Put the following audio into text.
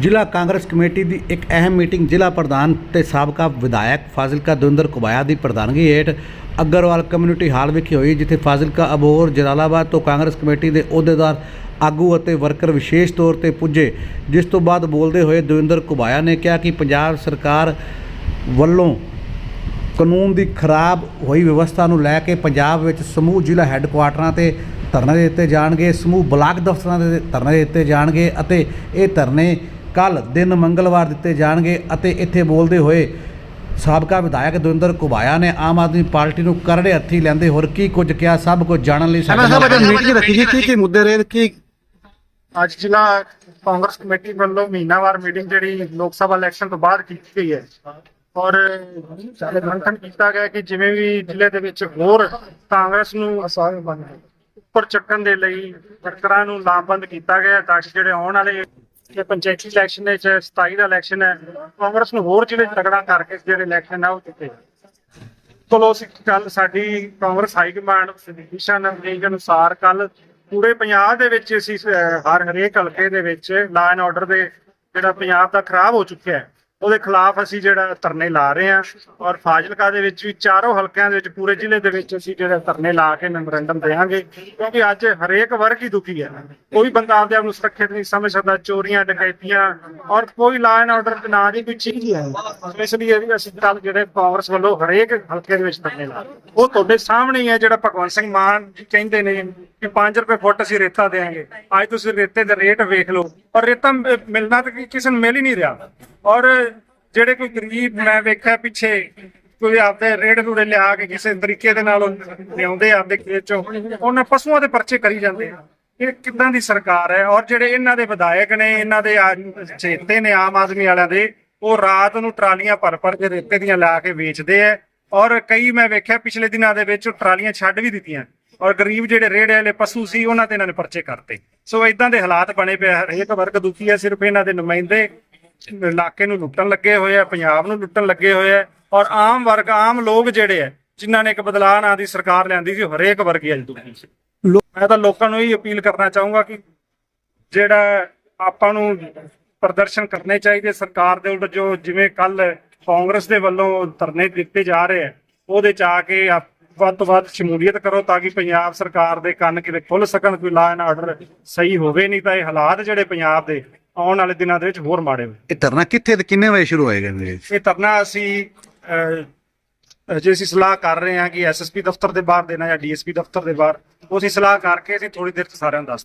ਜ਼ਿਲ੍ਹਾ ਕਾਂਗਰਸ ਕਮੇਟੀ ਦੀ ਇੱਕ ਅਹਿਮ ਮੀਟਿੰਗ ਜ਼ਿਲ੍ਹਾ ਪ੍ਰਧਾਨ ਤੇ ਸਾਬਕਾ ਵਿਧਾਇਕ ਫਾਜ਼ਿਲਕਾ ਦਵਿੰਦਰ ਕੁਬਾਇਆ ਦੀ ਪ੍ਰਧਾਨਗੀ ਹੇਠ ਅੱਗਰਵਾਲ ਕਮਿਊਨਿਟੀ ਹਾਲ ਵਿਖੇ ਹੋਈ, ਜਿੱਥੇ ਫਾਜ਼ਿਲਕਾ ਅਬੋਹਰ ਜਲਾਲਾਬਾਦ ਤੋਂ ਕਾਂਗਰਸ ਕਮੇਟੀ ਦੇ ਅਹੁਦੇਦਾਰ, ਆਗੂ ਅਤੇ ਵਰਕਰ ਵਿਸ਼ੇਸ਼ ਤੌਰ ਤੇ ਪੁੱਜੇ, ਜਿਸ ਤੋਂ ਬਾਅਦ ਬੋਲਦੇ ਹੋਏ ਦਵਿੰਦਰ ਕੁਬਾਇਆ ਨੇ ਕਿਹਾ ਕਿ ਪੰਜਾਬ ਸਰਕਾਰ ਵੱਲੋਂ ਕਾਨੂੰਨ ਦੀ ਖਰਾਬ ਹੋਈ ਵਿਵਸਥਾ ਨੂੰ ਲੈ ਕੇ ਪੰਜਾਬ ਵਿੱਚ ਸਮੂਹ ਜ਼ਿਲ੍ਹਾ ਹੈੱਡਕੁਆਟਰਾਂ ਤੇ ਧਰਨੇ ਦਿੱਤੇ ਜਾਣਗੇ, ਸਮੂਹ ਬਲਾਕ ਦਫ਼ਤਰਾਂ ਦੇ ਧਰਨੇ ਦਿੱਤੇ ਜਾਣਗੇ ਅਤੇ ਇਹ ਧਰਨੇ ਕੱਲ ਦਿਨ ਮੰਗਲਵਾਰ ਦਿੱਤੇ ਜਾਣਗੇ ਅਤੇ ਇੱਥੇ ਬੋਲਦੇ ਹੋਏ ਸਾਬਕਾ ਵਿਧਾਇਕ ਦਵਿੰਦਰ ਕੁਬਾਇਆ ਨੇ ਆਮ ਆਦਮੀ ਪਾਰਟੀ ਨੂੰ ਕਰੜੇ ਹੱਥੀ ਲੈਂਦੇ ਹੋਰ ਕੀ ਕੁਝ ਕਿਹਾ ਸਭ ਕੁਝ ਜਾਣਨ ਲਈ ਸਾਹਿਬ ਨਾਲ- ਅੱਜ ਮੀਟਿੰਗ ਰੱਖੀ ਸੀ ਕੀ ਕੀ ਮੁੱਦੇ ਰਹੇ ਕੀ ਅੱਜ ਜ਼ਿਲ੍ਹਾ ਕਾਂਗਰਸ ਕਮੇਟੀ ਵੱਲੋਂ ਮਹੀਨਾਵਾਰ ਮੀਟਿੰਗ ਜਿਹੜੀ ਲੋਕ ਸਭਾ ਇਲੈਕਸ਼ਨ ਤੋਂ ਬਾਅਦ ਕੀਤੀ ਗਈ ਹੈ ਔਰ ਸਾਡੇ ਮੰਥਨ ਕੀਤਾ ਗਿਆ ਕਿ ਜਿਵੇਂ ਵੀ ਜ਼ਿਲ੍ਹੇ ਦੇ ਵਿੱਚ ਹੋਰ ਕਾਂਗਰਸ ਨੂੰ ਉੱਪਰ ਚੱਕਣ ਦੇ ਲਈ ਵਰਕਰਾਂ ਨੂੰ ਲਾਮਬੰਦ ਕੀਤਾ ਗਿਆ ਤਾਂ ਕਿ ਜਿਹੜੇ ਆਉਣ ਵਾਲੇ ਜੇ ਪੰਚਾਇਤੀ ਇਲੈਕਸ਼ਨ ਵਿੱਚ 27 ਦਾ ਇਲੈਕਸ਼ਨ ਹੈ। ਕਾਂਗਰਸ ਨੂੰ ਹੋਰ ਜਿਹੜੇ 'ਚ ਤਗੜਾ ਕਰਕੇ ਜਿਹੜੇ ਇਲੈਕਸ਼ਨ ਆ, ਉਹ ਜਿੱਤੇ ਚਲੋ ਅਸੀਂ ਕੱਲ ਸਾਡੀ ਕਾਂਗਰਸ ਹਾਈ ਕਮਾਂਡ ਦਿਸ਼ਾ ਨਿਰਦੇਸ਼ ਅਨੁਸਾਰ ਕੱਲ ਪੂਰੇ ਪੰਜਾਬ ਦੇ ਵਿੱਚ ਅਸੀਂ ਹਰ ਹਰੇਕ ਹਲਕੇ ਦੇ ਵਿੱਚ ਲਾ ਐਂਡ ਆਰਡਰ ਦੇ ਜਿਹੜਾ ਪੰਜਾਬ ਦਾ ਖਰਾਬ ਹੋ ਚੁੱਕਿਆ ਹੈ ਉਹਦੇ ਖਿਲਾਫ ਅਸੀਂ ਜਿਹੜਾ ਧਰਨੇ ਲਾ ਰਹੇ ਹਾਂ ਔਰ ਫਾਜ਼ਿਲਕਾ ਦੇ ਵਿੱਚ ਵੀ ਚਾਰੋਂ ਹਲਕਿਆਂ ਦੇ ਵਿੱਚ, ਪੂਰੇ ਜ਼ਿਲ੍ਹੇ ਦੇ ਵਿੱਚ ਅਸੀਂ ਜਿਹੜਾ ਧਰਨੇ ਲਾ ਕੇ ਮੈਮੋਰੈਂਡਮ ਦੇਵਾਂਗੇ ਕਿਉਂਕਿ ਅੱਜ ਹਰੇਕ ਵਰਗ ਹੀ ਦੁਖੀ ਹੈ। ਕੋਈ ਬੰਦਾ ਆਪਦੇ ਆਪ ਨੂੰ ਸੁਰੱਖਿਅਤ ਨਹੀਂ ਸਮਝ ਸਕਦਾ, ਚੋਰੀਆਂ, ਡਕੈਤੀਆਂ ਔਰ ਕੋਈ ਲਾ ਐਂਡ ਆਰਡਰ ਦੇ ਨਾਂ ਦੀ ਕੋਈ ਚੀਜ਼ ਹੀ। ਹੈ ਇਸ ਲਈ ਇਹ ਵੀ ਅਸੀਂ ਕੱਲ ਜਿਹੜੇ ਕਾਂਗਰਸ ਵੱਲੋਂ ਹਰੇਕ ਹਲਕੇ ਦੇ ਵਿੱਚ ਧਰਨੇ ਲਾ ਰਹੇ ਉਹ ਤੁਹਾਡੇ ਸਾਹਮਣੇ ਹੀ ਹੈ ਜਿਹੜਾ ਭਗਵੰਤ ਸਿੰਘ ਮਾਨ ਜੀ ਕਹਿੰਦੇ ਨੇ ਕਿ 5 ਰੁਪਏ ਫੁੱਟ ਅਸੀਂ ਰੇਤਾ ਦੇਾਂਗੇ ਅੱਜ ਤੁਸੀਂ ਰੇਤੇ ਦੇ ਰੇਟ ਵੇਖ ਲਓ। ਔਰ ਰੇਤਾ ਮਿਲਣਾ ਤਾਂ ਕਿਸੇ ਨੂੰ ਮਿਲ ਹੀ ਨਹੀਂ ਰਿਹਾ। ਔਰ ਜਿਹੜੇ ਕੋਈ ਗਰੀਬ ਮੈਂ ਵੇਖਿਆ ਪਿੱਛੇ, ਕੋਈ ਆਪਦੇ ਰੇੜ ਰੂੜੇ ਲਿਆ ਕੇ ਕਿਸੇ ਤਰੀਕੇ ਦੇ ਨਾਲ ਲਿਆਉਂਦੇ ਆਪਦੇ ਖੇਤ ਚੋਂ, ਉਹਨਾਂ ਪਸ਼ੂਆਂ ਦੇ ਪਰਚੇ ਕਰੀ ਜਾਂਦੇ ਆ। ਇਹ ਕਿੱਦਾਂ ਦੀ ਸਰਕਾਰ ਹੈ? ਔਰ ਜਿਹੜੇ ਇਹਨਾਂ ਦੇ ਵਿਧਾਇਕ ਨੇ, ਇਹਨਾਂ ਦੇ ਚੇਤੇ ਨੇ ਆਮ ਆਦਮੀ ਵਾਲਿਆਂ ਦੇ, ਉਹ ਰਾਤ ਨੂੰ ਟਰਾਲੀਆਂ ਭਰ ਭਰ ਕੇ ਰੇਤੇ ਦੀਆਂ ਲਾ ਕੇ ਵੇਚਦੇ ਆ। ਔਰ ਕਈ ਮੈਂ ਵੇਖਿਆ ਪਿਛਲੇ ਦਿਨਾਂ ਦੇ ਵਿੱਚ ਟਰਾਲੀਆਂ ਛੱਡ ਵੀ ਦਿੱਤੀਆਂ। ਔਰ ਗਰੀਬ ਜਿਹੜੇ ਰੇੜੇ ਵਾਲੇ ਪਸ਼ੂ ਸੀ, ਉਹਨਾਂ ਤੇ ਇਹਨਾਂ ਨੇ ਪਰਚੇ ਕਰਤੇ। ਸੋ ਇਦਾਂ ਦੇ ਹਾਲਾਤ ਬਣੇ ਪਏ ਹਰੇਕ ਵਰਗ ਦੁਖੀ ਹੈ, ਸਿਰਫ ਇਹਨਾਂ ਦੇ ਨੁਮਾਇੰਦੇ ਇਲਾਕੇ ਨੂੰ ਲੁੱਟਣ ਲੱਗੇ ਹੋਏ ਆ, ਪੰਜਾਬ ਨੂੰ ਲੁੱਟਣ ਲੱਗੇ ਹੋਏ ਆ। ਔਰ ਆਮ ਵਰਗ, ਆਮ ਲੋਕ ਜਿਹੜੇ ਆ, ਜਿਨ੍ਹਾਂ ਨੇ ਇੱਕ ਬਦਲਾਅ ਨਾਂ ਦੀ ਸਰਕਾਰ ਲਿਆਂਦੀ ਸੀ ਹਰੇਕ ਵਰਗੀ ਅੱਜ ਦੁਖੀ ਸੀ। ਮੈਂ ਤਾਂ ਲੋਕਾਂ ਨੂੰ ਇਹ ਅਪੀਲ ਕਰਨਾ ਚਾਹੂੰਗਾ ਕਿ ਜਿਹੜਾ ਆਪਾਂ ਨੂੰ ਪ੍ਰਦਰਸ਼ਨ ਕਰਨੇ ਚਾਹੀਦੇ, ਸਰਕਾਰ ਦੇ ਉਲਟ ਜੋ ਜਿਵੇਂ ਕੱਲ ਕਾਂਗਰਸ ਦੇ ਵੱਲੋਂ ਧਰਨੇ ਦਿੱਤੇ ਜਾ ਰਹੇ ਆ, ਉਹਦੇ ਚ ਆ ਕੇ ਆਪ- ਵੱਧ ਤੋਂ ਵੱਧ ਸ਼ਮੂਲੀਅਤ ਕਰੋ ਤਾਂ ਕਿ ਪੰਜਾਬ ਸਰਕਾਰ ਦੇ ਕੰਨ ਕਿਤੇ ਖੁੱਲ ਸਕਣ ਕੋਈ ਲਾ ਐਂਡ ਆਰਡਰ ਸਹੀ ਹੋਵੇ ਨਹੀਂ ਤਾਂ ਇਹ ਹਾਲਾਤ ਜਿਹੜੇ ਪੰਜਾਬ ਦੇ ਆਉਣ ਵਾਲੇ ਦਿਨਾਂ ਦੇ ਵਿੱਚ ਹੋਰ ਮਾੜੇ ਹੋਏ। ਇਹ ਧਰਨਾ ਕਿੱਥੇ ਤੇ ਕਿੰਨੇ ਵਜੇ ਸ਼ੁਰੂ ਹੋਏਗਾ ਵੀਰੇ ਇਹ ਧਰਨਾ ਅਸੀਂ ਜੇ ਅਸੀਂ ਸਲਾਹ ਕਰ ਰਹੇ ਹਾਂ ਕਿ ਐਸਐਸਪੀ ਦਫ਼ਤਰ ਦੇ ਬਾਹਰ ਦੇਣਾ ਜਾਂ ਡੀਐਸਪੀ ਦਫ਼ਤਰ ਦੇ ਬਾਹਰ। ਉਹ ਅਸੀਂ ਸਲਾਹ ਕਰਕੇ ਅਸੀਂ ਥੋੜੀ ਦੇਰ ਚ ਸਾਰਿਆਂ ਨੂੰ ਦੱਸ